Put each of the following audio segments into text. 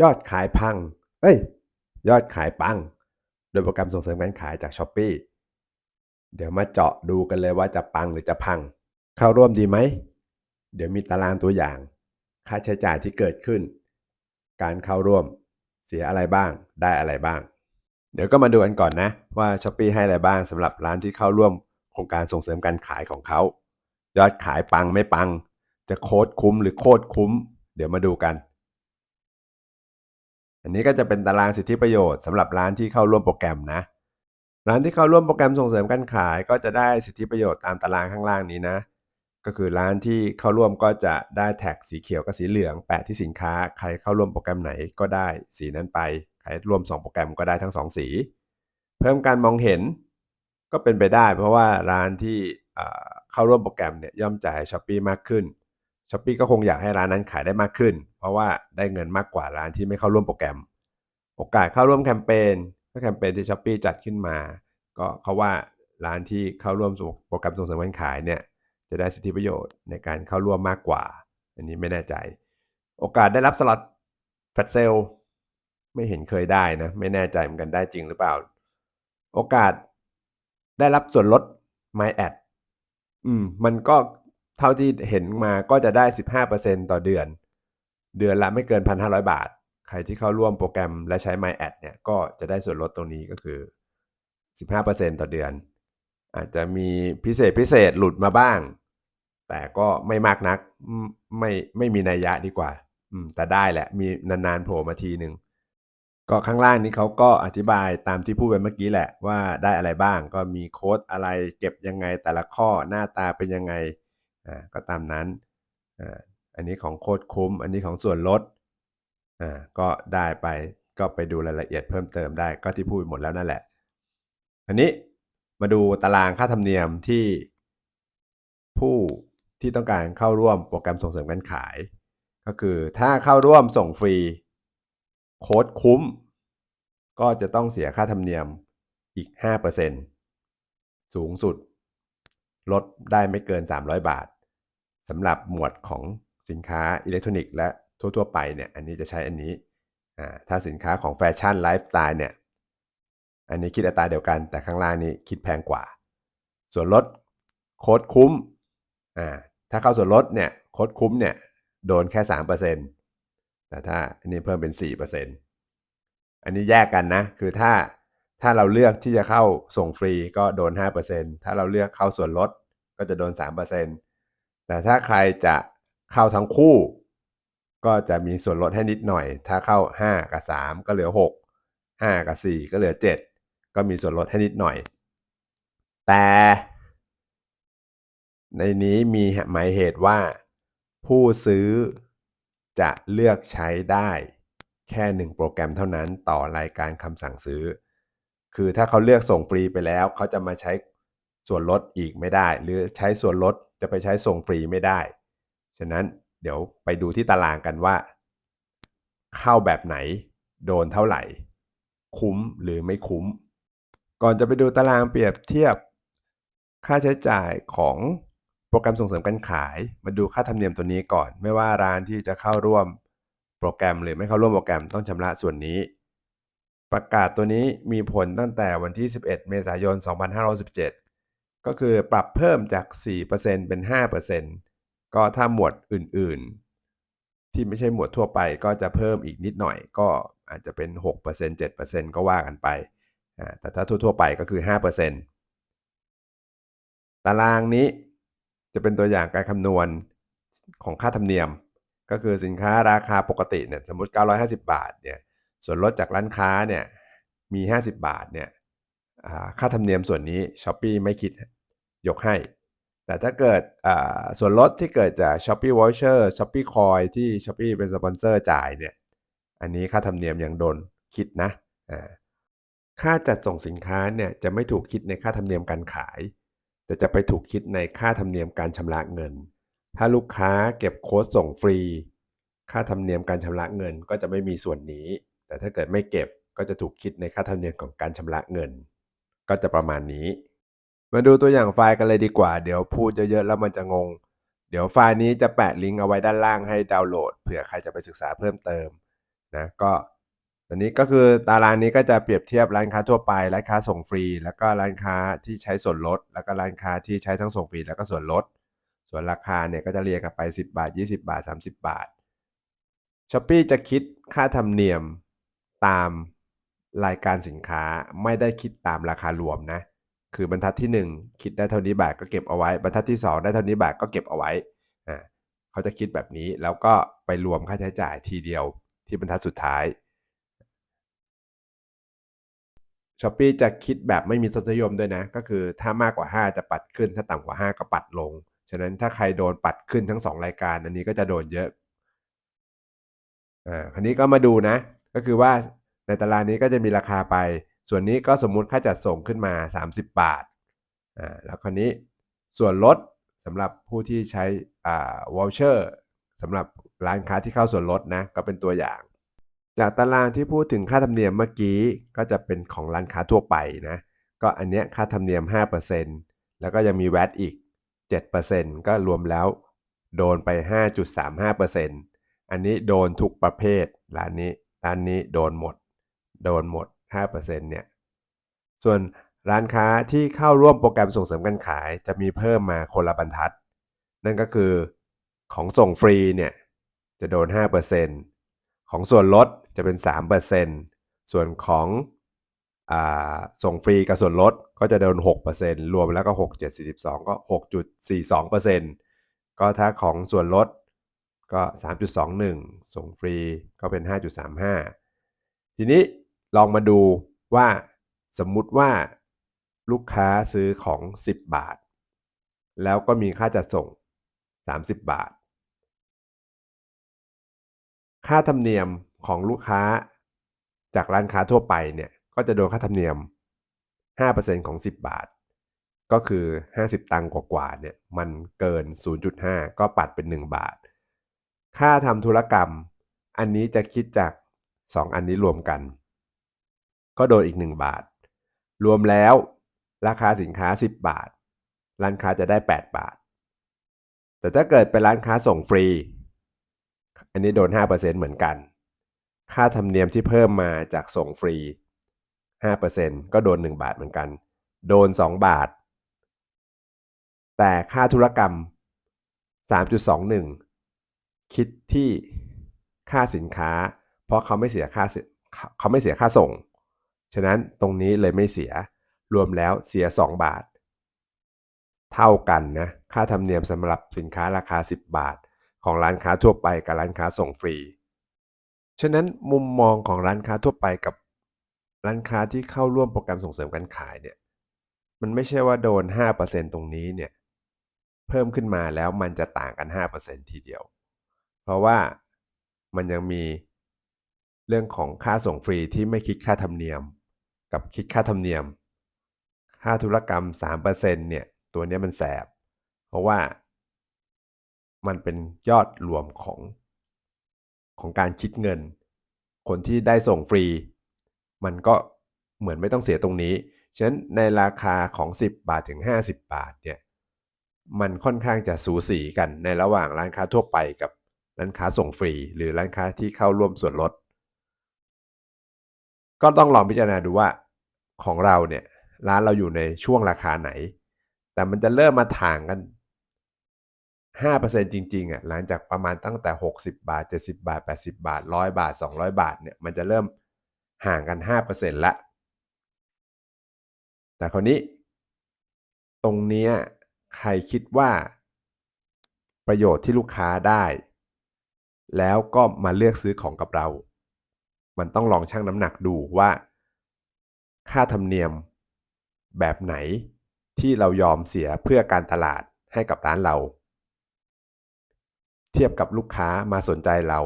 ยอดขายพัง เอ้ย ยอดขายปัง โดยโปรแกรมส่งเสริมการขายจาก s h อ p e e เดี๋ยวมาเจาะดูกันเลยว่าจะปังหรือจะพัง เข้าร่วมดีไหม เดี๋ยวมีตารางตัวอย่าง ค่าใช้จ่ายที่เกิดขึ้น การเข้าร่วมเสียอะไรบ้าง ได้อะไรบ้าง เดี๋ยวก็มาดูกันก่อนนะ ว่า s h อ p e e ให้อะไรบ้างสำหรับร้านที่เข้าร่วมโครงการส่งเสริมการขายของเขา ยอดขายปังไม่ปัง จะโค้ดคุ้มหรือโคตรคุ้ม เดี๋ยวมาดูกัน อันนี้ก็จะเป็นตารางสิทธิประโยชน์สำหรับร้านที่เข้าร่วมโปรแกรมนะ ร้านที่เข้าร่วมโปรแกรมส่งเสริมการขาย ก็จะได้สิทธิประโยชน์ตามตารางข้างล่างนี้นะ ก็คือร้านที่เข้าร่วมก็จะได้แท็กสีเขียวกับสีเหลืองแปะที่สินค้า ใครเข้าร่วมโปรแกรมไหนก็ได้สีนั้นไป ใครร่วม 2 โปรแกรมก็ได้ทั้ง 2 สี เพิ่มการมองเห็นก็เป็นไปได้ เพราะว่าร้านที่เข้าร่วมโปรแกรมเนี่ยย่อมจ่ายช้อปปี้มากขึ้น ช้อปปีก็คงอยากให้ร้านนั้นขายได้มากขึ้น เพราะว่าได้เงินมากกว่าร้านที่ไม่เข้าร่วมโปรแกรม โอกาสเข้าร่วมแคมเปญก็แคมเปญที่ช้อปปีจัดขึ้นมา ก็เขาว่าร้านที่เข้าร่วมโปรแกรมส่งเสริมการขายเนี่ยจะได้สิทธิประโยชน์ในการเข้าร่วมมากกว่า อันนี้ไม่แน่ใจ โอกาสได้รับสล็อตแฟลชเซลไม่เห็นเคยได้นะไม่แน่ใจเหมือนกันได้จริงหรือเปล่า โอกาสได้รับส่วนลด My Ad อืมมันก็ เท่าที่เห็นมาก็จะได้ 15%ต่อเดือน เดือนละไม่เกิน 1,500 บาท ใครที่เข้าร่วมโปรแกรมและใช้ My Ad เนี่ยก็จะได้ส่วนลดตรงนี้ก็คือ 15%ต่อเดือน อาจจะมีพิเศษพิเศษหลุดมาบ้าง แต่ก็ไม่มากนักไม่ไม่มีนัยยะดีกว่าอืมแต่ได้แหละมีนานๆโผล่มาทีหนึ่งก็ข้างล่างนี้เขาก็อธิบายตามที่พูดไปเมื่อกี้แหละว่าได้อะไรบ้าง ก็มีโค้ดอะไรเก็บยังไงแต่ละข้อหน้าตาเป็นยังไง อ่าก็ตามนั้นอ่าอันนี้ของโค้ดคุ้ม อันนี้ของส่วนลดอ่าก็ได้ไปก็ไปดูรายละเอียดเพิ่มเติมได้ก็ที่พูดหมดแล้วนั่นแหละ อันนี้มาดูตารางค่าธรรมเนียมที่ผู้ที่ต้องการเข้าร่วมโปรแกรมส่งเสริมการขาย ก็คือถ้าเข้าร่วมส่งฟรีโค้ดคุ้ม ก็จะต้องเสียค่าธรรมเนียมอีก 5%สูงสุด ลดได้ไม่เกิน 300 บาท สำหรับหมวดของสินค้าอิเล็กทรอนิกส์และทั่ว ๆ ไปเนี่ยอันนี้จะใช้อันนี้ถ้าสินค้าของแฟชั่นไลฟ์สไตล์เนี่ยอันนี้คิดอัตราเดียวกันแต่ข้างล่างนี้คิดแพงกว่า ส่วนลดโค้ดคุ้มถ้าเข้าส่วนลดเนี่ยโค้ดคุ้มเนี่ยโดนแค่ 3%แต่ถ้าอันนี้เพิ่มเป็น 4%อันนี้แยกกันนะคือถ้าถ้าเราเลือกที่จะเข้าส่งฟรีก็โดน 5%ถ้าเราเลือกเข้าส่วนลดก็จะโดน 3% แต่ถ้าใครจะเข้าทั้งคู่ ก็จะมีส่วนลดให้นิดหน่อย ถ้าเข้า 5 กับ 3 ก็เหลือ 6 5 กับ 4 ก็เหลือ 7 ก็มีส่วนลดให้นิดหน่อย แต่ ในนี้มีหมายเหตุว่า ผู้ซื้อจะเลือกใช้ได้แค่ 1 โปรแกรมเท่านั้นต่อรายการคำสั่งซื้อ คือถ้าเขาเลือกส่งฟรีไปแล้ว เขาจะมาใช้ส่วนลดอีกไม่ได้ หรือใช้ส่วนลด จะไปใช้ส่งฟรีไม่ได้ ฉะนั้นเดี๋ยวไปดูที่ตารางกันว่า เข้าแบบไหน โดนเท่าไหร่ คุ้มหรือไม่คุ้ม ก่อนจะไปดูตารางเปรียบเทียบ ค่าใช้จ่ายของโปรแกรมส่งเสริมการขาย มาดูค่าธรรมเนียมตัวนี้ก่อน ไม่ว่าร้านที่จะเข้าร่วมโปรแกรมหรือไม่เข้าร่วมโปรแกรมต้องชำระส่วนนี้ ประกาศตัวนี้มีผลตั้งแต่วันที่ 11 เมษายน 2517 ก็คือปรับเพิ่มจาก 4%เป็น 5%ก็ถ้าหมวดอื่นๆ ที่ไม่ใช่หมวดทั่วไปก็จะเพิ่มอีกนิดหน่อย ก็อาจจะเป็น 6% 7%ก็ว่ากันไป แต่ถ้าทั่วๆไปก็คือ 5%ตารางนี้จะเป็นตัวอย่างการคำนวณของค่าธรรมเนียม ก็คือสินค้าราคาปกติเนี่ยสมมติ 950 บาทเนี่ยส่วนลดจากร้านค้าเนี่ยมี 50 บาทเนี่ย ค่าธรรมเนียมส่วนนี้ s h อ p e e ไม่คิดยกให้ แต่ถ้าเกิดส่วนลดที่เกิดจาก s h อ p e e Voucher s h อ p e e Coin ที่ s h อ p e e เป็นสปอนเซอร์จ่ายเนี่ย อันนี้ค่าธรรมเนียมยังโดนคิดนะค่าจัดส่งสินค้าเนี่ยจะไม่ถูกคิดในค่าธรรมเนียมการขาย แต่จะไปถูกคิดในค่าธรรมเนียมการชำระเงิน ถ้าลูกค้าเก็บโค้ดส่งฟรี ค่าธรรมเนียมการชำระเงินก็จะไม่มีส่วนนี้ แต่ถ้าเกิดไม่เก็บก็จะถูกคิดในค่าธรรมเนียมของการชำระเงิน ก็จะประมาณนี้ มาดูตัวอย่างไฟล์กันเลยดีกว่า เดี๋ยวพูดเยอะๆแล้วมันจะงง เดี๋ยวไฟล์นี้จะแปะลิงก์เอาไว้ด้านล่างให้ดาวน์โหลดเผื่อใครจะไปศึกษาเพิ่มเติมนะก็อันนี้ก็คือตารางนี้ก็จะเปรียบเทียบร้านค้าทั่วไปร้านค้าส่งฟรี แล้วก็ร้านค้าที่ใช้ส่วนลด แล้วก็ร้านค้าที่ใช้ทั้งส่งฟรีแล้วก็ส่วนลด ส่วนราคาเนี่ยก็จะเรียงกันไป 10 บาท 20 บาท 30 บาท s h อ p e e จะคิดค่าธรรมเนียมตาม รายการสินค้าไม่ได้คิดตามราคารวมนะ คือบรรทัดที่ 1 คิดได้เท่านี้บาทก็เก็บเอาไว้ บรรทัดที่ 2 ได้เท่านี้บาทก็เก็บเอาไว้อ่าเขาจะคิดแบบนี้แล้วก็ไปรวมค่าใช้จ่ายทีเดียวที่บรรทัดสุดท้าย s h อ p e e จะคิดแบบไม่มีทศนิยมด้วยนะ ก็คือถ้ามากกว่า 5 จะปัดขึ้น ถ้าต่ำกว่า 5 ก็ปัดลง ฉะนั้นถ้าใครโดนปัดขึ้นทั้ง 2 รายการ อันนี้ก็จะโดนเยอะอ่าคันนี้ก็มาดูนะ ก็คือว่า ในตารางนี้ก็จะมีราคาไป ส่วนนี้ก็สมมุติค่าจัดส่งขึ้นมา 30 บาทอ่าแล้วคราวนี้ส่วนลดสำหรับผู้ที่ใช้อ่าวอลเชอร์สำหรับร้านค้าที่เข้าส่วนลดนะก็เป็นตัวอย่าง จากตารางที่พูดถึงค่าธรรมเนียมเมื่อกี้ก็จะเป็นของร้านค้าทั่วไปนะก็อันเนี้ยค่าธรรมเนียม 5%แล้วก็ยังมีแวตอีก 7%ก็รวมแล้วโดนไป 5.35%อันนี้โดนทุกประเภท ร้านนี้ ร้านนี้โดนหมด โดนหมด 5%เนี่ย ส่วนร้านค้าที่เข้าร่วมโปรแกรมส่งเสริมการขายจะมีเพิ่มมาคนละบรรทัด นั่นก็คือของส่งฟรีเนี่ย จะโดน 5%ของส่วนลดจะเป็น 3%ส่วนของอส่งฟรีกับส่วนลดก็จะโดน 6%รวมแล้วก็ 6 7 42 ก็ 6.42%ก็ถ้าของส่วนลดก็ 3.21 ส่งฟรีก็เป็น 5.35 ทีนี้ ลองมาดูว่าสมมุติว่าลูกค้าซื้อของ 10 บาท แล้วก็มีค่าจัดส่ง 30 บาท ค่าธรรมเนียมของลูกค้าจากร้านค้าทั่วไปเนี่ยก็จะโดนค่าธรรมเนียม 5%ของ 10 บาท ก็คือ 50 ตังค์กว่าๆเนี่ยมันเกิน 0.5 ก็ปัดเป็น 1 บาท ค่าทำธุรกรรม อันนี้จะคิดจาก 2 อันนี้รวมกัน ก็โดนอีก 1 บาท รวมแล้วราคาสินค้า 10 บาท ร้านค้าจะได้ 8 บาท แต่ถ้าเกิดเป็นร้านค้าส่งฟรี อันนี้โดน 5%เหมือนกัน ค่าธรรมเนียมที่เพิ่มมาจากส่งฟรี 5%ก็โดน 1 บาทเหมือนกัน โดน 2 บาท แต่ค่าธุรกรรม 3.21 คิดที่ค่าสินค้า เพราะเขาไม่เสียค่าเขาไม่เสียค่าส่ง ฉะนั้นตรงนี้เลยไม่เสีย รวมแล้วเสีย 2 บาท เท่ากันนะค่าธรรมเนียมสำหรับสินค้าราคา 10 บาท ของร้านค้าทั่วไปกับร้านค้าส่งฟรี ฉะนั้นมุมมองของร้านค้าทั่วไปกับร้านค้าที่เข้าร่วมโปรแกรมส่งเสริมการขายเนี่ยมันไม่ใช่ว่าโดน 5%ตรงนี้เนี่ยเพิ่มขึ้นมาแล้วมันจะต่างกัน 5%ทีเดียว เพราะว่ามันยังมีเรื่องของค่าส่งฟรีที่ไม่คิดค่าธรรมเนียม กับคิดค่าธรรมเนียม ค่าธุรกรรม 3%เนี่ย ตัวนี้มันแสบ เพราะว่ามันเป็นยอดรวมของของการคิดเงิน คนที่ได้ส่งฟรี มันก็เหมือนไม่ต้องเสียตรงนี้ ฉะนั้นในราคาของ 10 บาทถึง 50 บาทเนี่ย มันค่อนข้างจะสูสีกันในระหว่างร้านค้าทั่วไปกับร้านค้าส่งฟรี หรือร้านค้าที่เข้าร่วมส่วนลด ก็ต้องลองพิจารณาดูว่า ของเราเนี่ยร้านเราอยู่ในช่วงราคาไหน แต่มันจะเริ่มมาถ่างกัน 5%จริงๆอะหลังจากประมาณตั้งแต่ 60 บาท 70 บาท 80 บาท 100 บาท 200 บาทเนี่ยมันจะเริ่มห่างกัน 5%ละแต่คราวนี้ ตรงเนี้ยใครคิดว่าประโยชน์ที่ลูกค้าได้ แล้วก็มาเลือกซื้อของกับเรา มันต้องลองชั่งน้ำหนักดูว่า ค่าธรรมเนียม แบบไหนที่เรายอมเสียเพื่อการตลาดให้กับร้านเรา เทียบกับลูกค้ามาสนใจเรา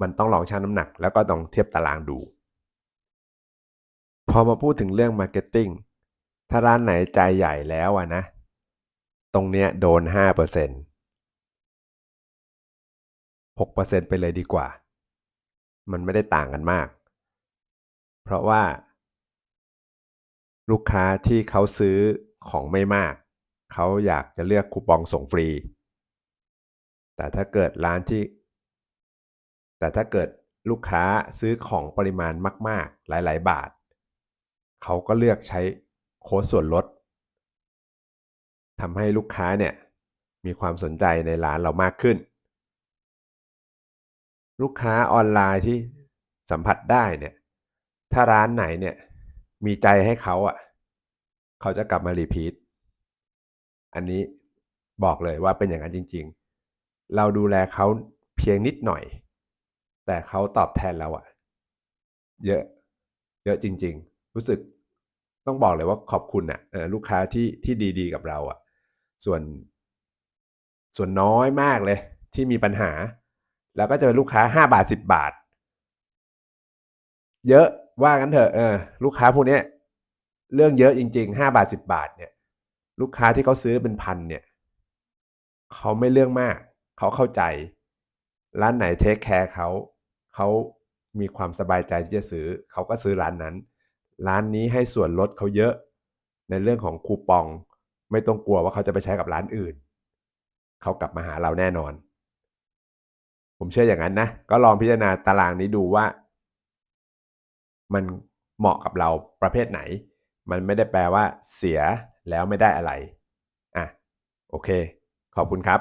มันต้องลองชั่งน้ำหนัก แล้วก็ต้องเทียบตารางดู พอมาพูดถึงเรื่องมาร์เก็ตติ้งถ้าร้านไหนใจใหญ่แล้วอะนะ ตรงเนี้ยโดน 5% 6%ไปเลยดีกว่า มันไม่ได้ต่างกันมาก เพราะว่า ลูกค้าที่เขาซื้อของไม่มาก เขาอยากจะเลือกคูปองส่งฟรี แต่ถ้าเกิดร้านที่ แต่ถ้าเกิดลูกค้าซื้อของปริมาณมาก ๆ หลาย ๆ บาท เขาก็เลือกใช้โค้ดส่วนลดทำให้ลูกค้าเนี่ยมีความสนใจในร้านเรามากขึ้น ลูกค้าออนไลน์ที่สัมผัสได้เนี่ย ถ้าร้านไหนเนี่ย มีใจให้เขาอะเขาจะกลับมารีพีตอันนี้บอกเลยว่าเป็นอย่างนั้นจริง ๆ เราดูแลเขาเพียงนิดหน่อย แต่เขาตอบแทนเราอะเยอะ เยอะจริง ๆ รู้สึกต้องบอกเลยว่าขอบคุณน่ะลูกค้าที่ที่ดีๆ กับเราอะ ส่วน ส่วนน้อยมากเลย ที่มีปัญหา แล้วก็จะเป็นลูกค้า 5 บาท 10 บาท เยอะ ว่างั้นเถอะเออลูกค้าพวกนี้เรื่องเยอะจริง ๆ 5 บาท 10 บาทเนี่ย ลูกค้าที่เขาซื้อเป็นพันเนี่ยเขาไม่เรื่องมาก เขาเข้าใจ ร้านไหนเทกแคร์เขาเขามีความสบายใจที่จะซื้อ เขาก็ซื้อร้านนั้น ร้านนี้ให้ส่วนลดเขาเยอะ ในเรื่องของคูปอง ไม่ต้องกลัวว่าเขาจะไปใช้กับร้านอื่น เขากลับมาหาเราแน่นอน ผมเชื่ออย่างนั้นนะ ก็ลองพิจารณาตารางนี้ดูว่า มันเหมาะกับเราประเภทไหน มันไม่ได้แปลว่าเสียแล้วไม่ได้อะไรอะโอเค ขอบคุณครับ